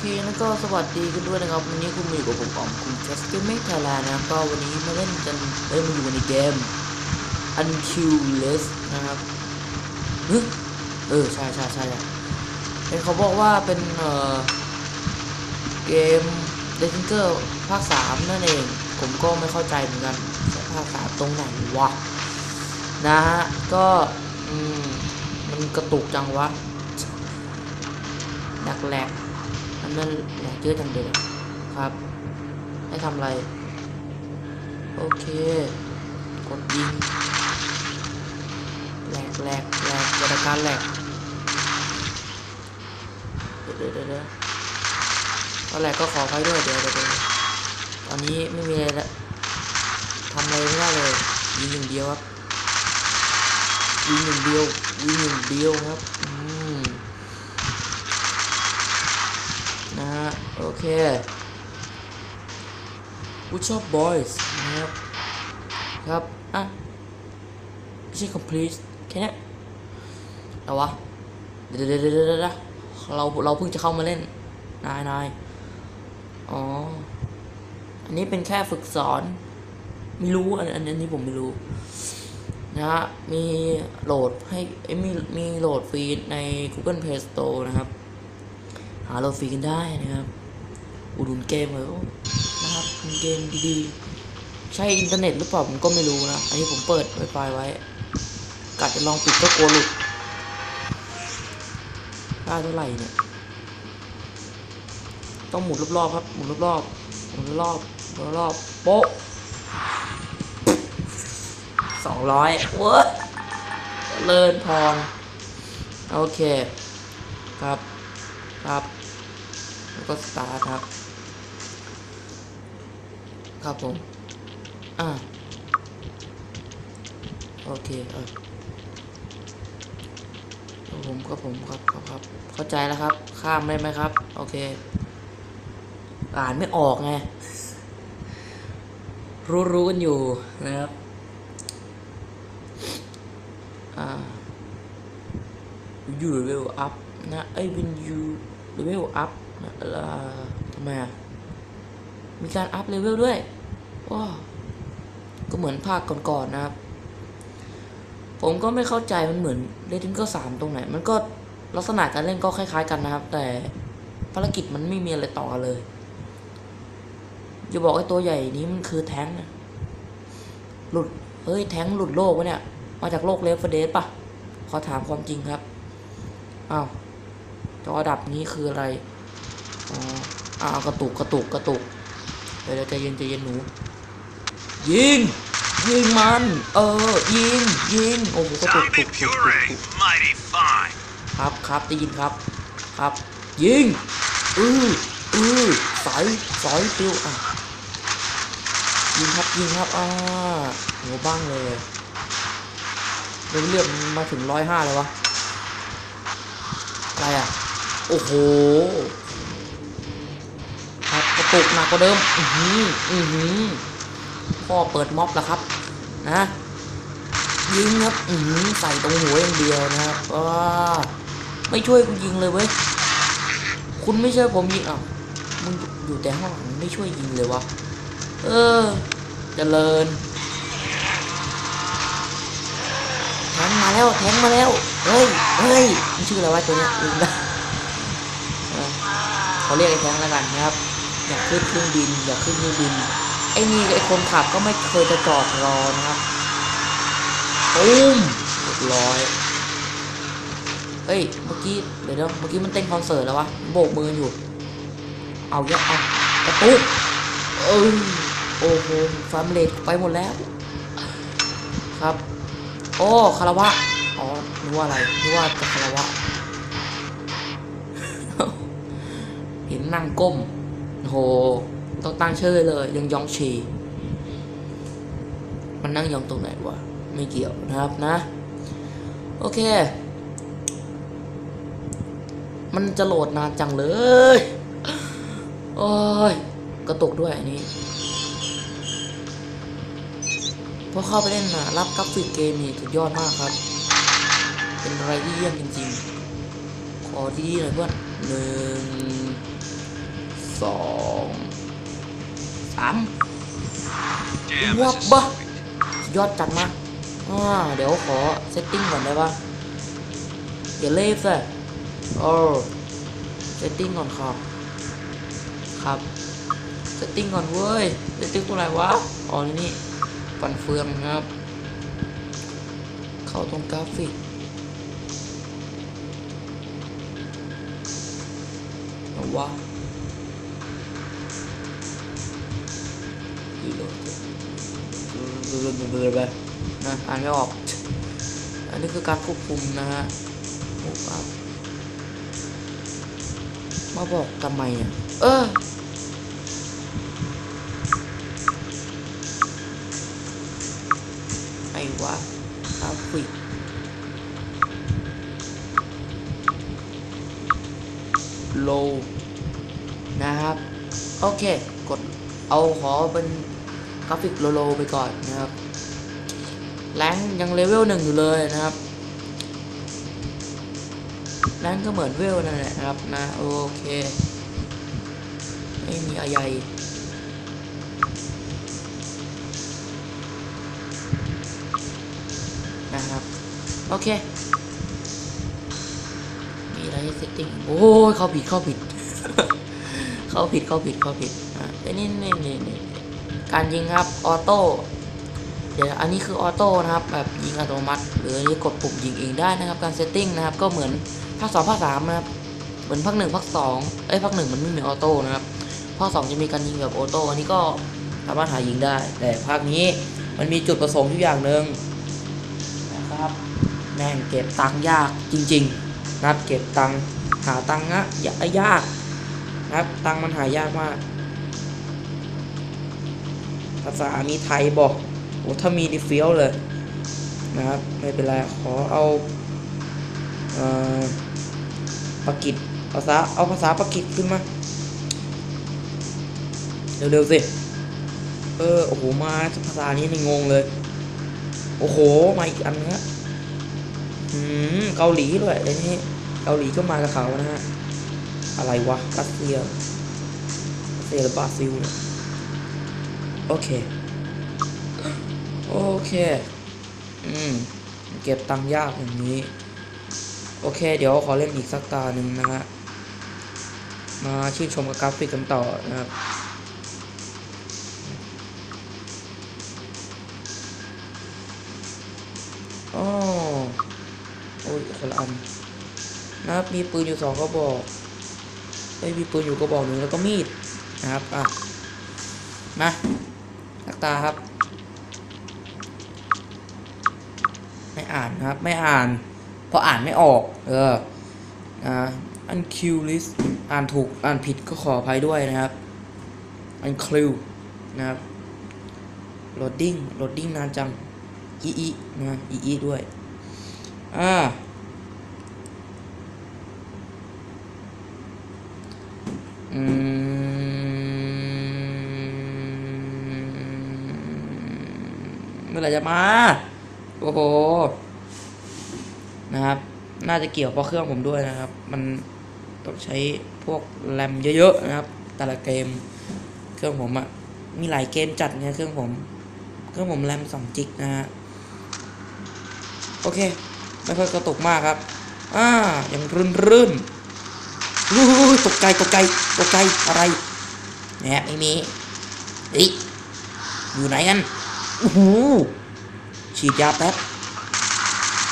คแล้วก็สวัสดีกันด้วยนะครับวันนี้คุณมาอยู่กับผมอ๋อมคุณ Just Game Make Thailand นะครับก็วันนี้มาเล่นกันเอ้ยมาอยู่ในเกม Uncurious นะครับเฮ้ยเออใช่ใช่ใช่อะเห็นเขาบอกว่าเป็นเอ่อเกม d e s i n g e r ภาค3นั่นเอง ผมก็ไม่เข้าใจเหมือนกันว่าภาค3ตรงไหนวะนะฮะก็อืมมันกระตุกจังวะแหลกแหลก นนั่นหลกเยอะจังเด็ดครับ ให้ทำอะไร โอเค กดยิงแหลกแหลกแหลกบริการแหลกเดี๋ยวเดี๋ยวเดี๋ยวตอนแรกก็ขออภัยด้วยเดี๋ยวเดี๋ยวตอนนี้ไม่มีอะไรละทำอะไรไม่ได้เลยยิงอย่งเดียวครับยิงอย่งเดียวยิงอย่งเดียวครับ อืม นะฮะ โอเค Good job boys นะครับ ครับ อะไม่ใช่ complete แค่นี้ยเอาวะ เดี๋ยวเดี๋ยวเดี๋ยวเดเดเราเราเพิ่งจะเข้ามาเล่น นายนายอ๋อ อันนี้เป็นแค่ฝึกสอน ไม่รู้ อันอันนี้ผมไม่รู้ นะฮะ มีโหลดให้มีมีโหลดฟรีใน Google Play Store นะครับ หาโหลดฟรีกันได้นะครับ อุดหนุนเกมเลยนะครับเป็นเกมดีๆ ใช้อินเทอร์เน็ตหรือเปล่าผมก็ไม่รู้นะ อันนี้ผมเปิด Wi-Fi ไว้กะจะลองปิดก็กลัวหลุดได้เท่าไหร่เนี่ย ต้องหมุนรอบๆครับ หมุนรอบๆหมุนรอบๆหมุนรอบๆโป๊ะสองร้อยเว้ยเลินพร โอเค ครับ ครับ แล้วก็สตาร์ทครับ ครับผม อ่า โอเคเออครับผมครับผมครับครับครับ เข้าใจแล้วครับ ข้ามได้ไหมครับ โอเค อ่านไม่ออกไง รู้ๆกันอยู่นะครับ อ่า you level up นะไอ้ when you level up นะทำไมอะ มีการอัพเลเวลด้วยว้าก็เหมือนภาคก่อนๆนะครับ ผมก็ไม่เข้าใจมันเหมือนเ e ด i n ก็สามตรงไหน มันก็ลักษณะการเล่นก็คล้าย ๆ กันนะครับ แต่ภารกิจมันไม่มีอะไรต่อเลยอย่าบอกไอ้ตัวใหญ่นี้มันคือแท้งนะหลุดเฮ้ยแท้งหลุดโลกวะเนี่ย มาจากโลกเลฟเดสปะขอถามความจริงครับอ้าวจอดับนี้คืออะไรอ๋ออ้าวกระตุกกระตุกกระตุก เดี๋ยวเดี๋ยวใจเย็นใจเย็นหนู ยิง ยิงมัน เออ ยิง ยิง โอ้โหกระตุก Time ตุกตุกตุก Puree, ตุก mighty fine. ครับครับได้ยินครับ ครับ ยิง อืออือสอยสอยปิวอะ ยิงครับ ยิงครับ อ่าหัวบ้างเลยเลือดมันมาถึงร้อยห้าเลยวะ อะไรอะ โอ้โหครับกระ ตุกหนักกว่าเดิม อือหืออือหือพ่อเปิดม็อบแล้วครับ นะยิงครับ อือหือใส่ตรงหัวอย่างเดียวนะครับว้าไม่ช่วยกูยิงเลยเว้ย คุณไม่ช่วยผมยิงอะมึงอยู่แต่ข้างไม่ช่วยยิงเลยวะ เออเจริญแทงมาแล้วแทงมาแล้ว เฮ้ย เฮ้ยมันชื่ออะไรวะตัวเนี้ยลืมล้วเออเขาเรียกไอ้แทงแล้วกันนะครับ อยากขึ้นเครื่องบิน อยากขึ้นเครื่องบินไอ้นี่ไอ้คนขับก็ไม่เคยจะจอดรอนะครับปุ้มเรียบร้อยเฮ้ยเมื่อกี้เดี๋ยวเดี๋ยวเมื่อกี้มันเต้นคอนเสิร์ตแล้ววะโบกมืออยู่ เอาเยอะเอากระตุกเออโอ้โหฟาร์มเลดไปหมดแล้ว ครับ โอ้คาราวะอ๋อนึกว่าอะไรนึกว่าจะคาราวะเห็นนั่งก้ม โอ้โหต้องตั้งชื่อเลยยังยองชี มันนั่งยองตรงไหนวะ ไม่เกี่ยวนะครับนะ โอเค มันจะโหลดนานจังเลย โอ้ย กระตุกด้วยอันนี้พอเข้าไปเล่นนะรับกราฟิกเกมนี่สุดยอดมากครับ เป็นอะไรที่เยี่ยมจริงๆ ขอดีๆหน่อยเพื่อนหนึ่ง สสองสาม Damn, What this is the- sweet. ยอดจัดมาอ่าเดี๋ยวขอเซตติ้งก่อนได้ปะอย่าเลฟเลยโอ้เซตติ้งก่อนครับครับเซตติ้งก่อนเว้ยเซตติ้งตัวไหนวะอ๋อนี่นี่ฟันเฟืองนะครับ เข้าตรงกราฟิกเอาวะ ไปนะอ่านไม่ออก อันนี้คือการควบคุมนะฮะควบอัพมาบอกทำไมอะเออไอ้วะกราฟิกโลนะครับ โอเค กดเอาขอเป็น กราฟิกโลโลไปก่อนนะครับแรงยังเลเวลหนึ่งอยู่เลยนะครับแรงก็เหมือนเวลนั่นแหละนะครับนะโอเคไม่มีอะไรนะครับโอเค มีอะไรให้เซตติ้งโอ้ยเข้าผิดเข้าผิด เข้าผิดเข้าผิดเข้าผิดอะไอ้นี่นี่นี่นี่ การยิงครับออโต้เดี๋ยวอันนี้คือออโต้นะครับแบบยิงอัตโนมัติ หรืออันนี้กดปุ่มยิงเองได้นะครับ การเซตติ้งนะครับ ก็เหมือนภาคสองภาคสามนะครับเหมือนภาคหนึ่งภาคสองเอ้ยภาคหนึ่งมันไม่มีออโต้นะครับภาคสองจะมีการยิงแบบออโต้อันนี้ก็สามารถหายิงได้ แต่ภาคนี้มันมีจุดประสงค์อยู่อย่างหนึ่งนะครับแม่งเก็บตังค์ยากจริง ๆนะครับเก็บตังค์หาตังค์นะยากนะครับตังค์มันหายากมาก ภาษามีไทยบอกโอ้ถ้ามีดิเฟียวเลยนะครับ ไม่เป็นไร ขอเอาเอ่อปากิจภาษาเอาภาษาปากิจขึ้นมา เร็วๆสิ เออ โอ้โห มาภาษานี้นี่งงเลย โอ้โห มาอีกอันนะอืม เกาหลีด้วยไอ้นี่ เกาหลีก็มากับเขานะฮะ อะไรวะรัสเซียรัสเซียหรือบราซิลเนี่ย โอเค โอเค อืม เก็บตังค์ยากอย่างนี้ โอเค เดี๋ยวขอเล่นอีกสักตาหนึ่งนะฮะ มาชื่นชมกับกราฟิกกันต่อนะครับอ๋อโอ้ยคนละอันนะครับ มีปืนอยู่สองกระบอกเอ้ยมีปืนอยู่กระบอกหนึ่งแล้วก็มีดนะครับ อะ มา ลักตาครับ ไม่อ่านครับ ไม่อ่าน เพราะอ่านไม่ออก เอออ่าอันคิวลิสอ่านถูกอ่านผิดก็ขออภัยด้วยนะครับอันคิวนะครับโหลดดิ้งโหลดดิ้งนานจังอีอีนะอีอีด้วยอ่า มื่อไหร่จะมา โอ้โห นะครับ น่าจะเกี่ยวเพราะเครื่องผมด้วยนะครับ มันต้องใช้พวกแรมเยอะๆนะครับ แต่ละเกม เครื่องผมอะมีหลายเกมจัดเนี่ยเครื่องผม เครื่องผมแรมสองจิกนะฮะ โอเค ไม่ค่อยกระตุกมากครับ อ่า ยังรื่นรื่นๆอู้หูตกใจตกใจตกใจอะไรเนี่ยไม่มีเฮ้ยอยู่ไหนกัน โอ้โหฉีดยาแป๊บ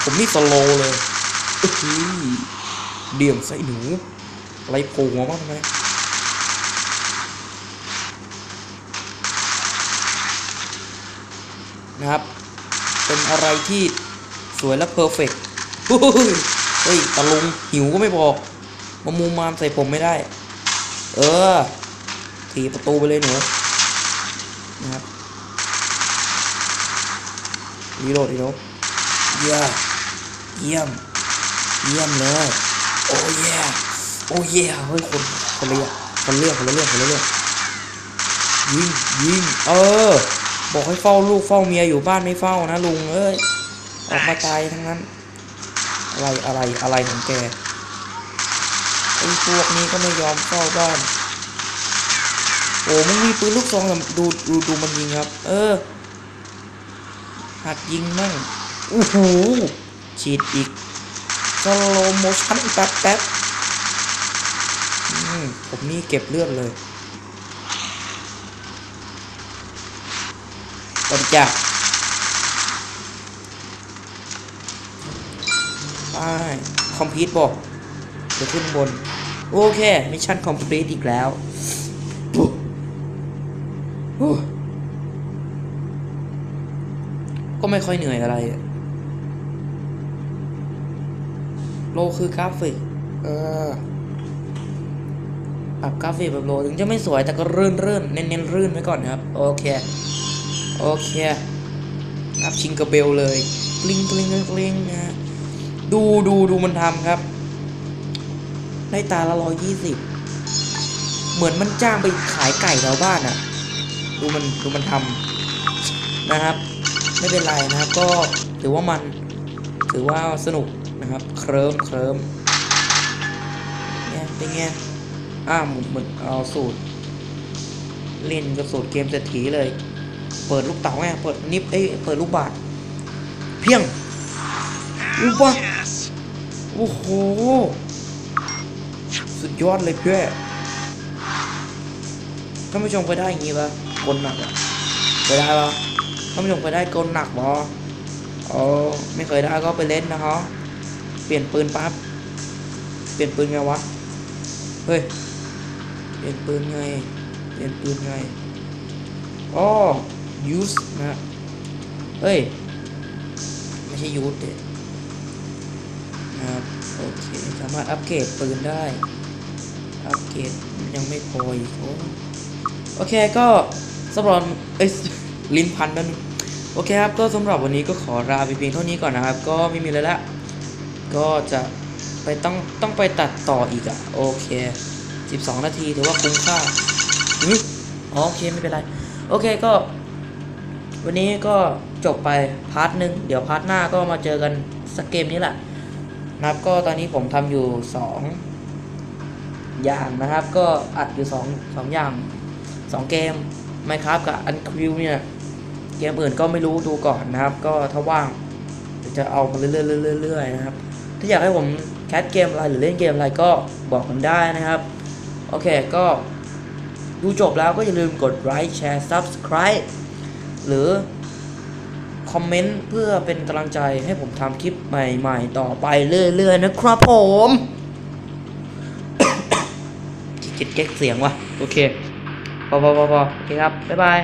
ผมนี่สโลเลยเอ้ยเดี่ยงใส่หนู อะไรโผล่หัวมาทำไมนะครับ เป็นอะไรที่สวยและเพอร์เฟกต์เฮ้ยตะลุงหิวก็ไม่บอก มามูมามใส่ผมไม่ได้ เออถีประตูไปเลยหนูนะครับ รีโหลดรีโหลดเยี่ยมเยี่ยม เยี่ยมเลย โอ้เย่โอ้เย่เฮ้ยคนคนละอย่างคนเรื่องคนเรื่องคนเรื่องยิงยิงเออ บอกให้เฝ้าลูกเฝ้าเมียอยู่บ้านไม่เฝ้านะลุงเอ้ยออกมาตายทั้งนั้น อะไรอะไรอะไรของแกไอ้พวกนี้ก็ไม่ยอมเฝ้าบ้าน โอ้มึงมีปืนลูกซองดูดูดูมันยิงครับ เออ หัดยิงมั่งโอ้โหฉีดอีกสโลโมชั่นแป๊บแป๊บอืมผมนี่เก็บเลือดเลยบริจาคไปคอมพิวต์บอกเดี๋ยวขึ้นบน โอเค มิชชั่นคอมพลีทอีกแล้วปุ๊บ ก็ไม่ค่อยเหนื่อยอะไรอะโลคือกราฟิก เออปรับกราฟิกแบบโลถึงจะไม่สวยแต่ก็รื่นรื่นๆเน้นเน้นๆรื่นไว้ก่อนนะครับ โอเค โอเคอัพชิงกระเบลเลย กลิ้งกลิ้งกลิ้งกลิ้งนะฮะดูดูดูมันทำครับ ได้ตาละร้อยยี่สิบ เหมือนมันจ้างไปขายไก่แถวบ้านอะดูมันดูมันทำนะครับ ไม่เป็นไรนะครับก็ถือว่ามันถือว่าสนุกนะครับ เคลิมเคลิมเนี่ยเป็นไงอ้าวเหมือนเอาสูตรเล่นกับสูตรเกมเศรษฐีเลย เปิดลูกเต๋าไงเปิดนิฟเอ้ยเปิดลูกบาทเพียงลูกบาโอ้โห สุดยอดเลยเพื่อท่านผู้ชมเคยได้อย่างงี้ปะกลหนักอะเคยได้ปะ ท่านผู้ชมเคยได้กลหนักปะอ๋อไม่เคยได้ก็ไปเล่นนะฮะเปลี่ยนปืนปั๊บ เปลี่ยนปืนไงวะ เฮ้ย เปลี่ยนปืนไง เปลี่ยนปืนไงอ๋อ use นะ เฮ้ย ไม่ใช่ use เด็นะครับโอเค สามารถอัปเกรดปืนได้ อัปเกรดยังไม่พออีกโอเคก็สำหรับเอ้ยลิ้นพันนั่นง โอเคครับ ก็สำหรับวันนี้ก็ขอลาไปเพียงเท่านี้ก่อนนะครับ ก็ไม่มีอะไรละ ก็จะไปต้องต้องไปตัดต่ออีกอะโอเค 12 นาทีถือว่าคุ้มค่าอ๋อโอเคไม่เป็นไร โอเคก็ วันนี้ก็จบไปพาร์ทหนึ่งเดี๋ยวพาร์ทหน้าก็มาเจอกันสักเกมนี้แหละนะครับก็ตอนนี้ผมทำอยู่สองอย่างนะครับ ก็อัดอยู่สองสองอย่างสองเกม Minecraft กับ Uncrew เนี่ย เกมอื่นก็ไม่รู้ดูก่อนนะครับ ก็ถ้าว่างจะเอามาเรื่อยๆเรื่อยๆนะครับ ถ้าอยากให้ผมแคสเกมอะไรหรือเล่นเกมอะไรก็บอกผมได้นะครับ โอเคก็ดูจบแล้วก็อย่าลืมกดไลค์แชร์ Subscribe หรือคอมเมนต์เพื่อเป็นกำลังใจให้ผมทำคลิปใหม่ๆ ต่อไปเรื่อยๆนะครับผมขี้เกียจเก๊กเสียงว่ะ โอเค พอพอพอพอโอเคครับ บ๊ายบาย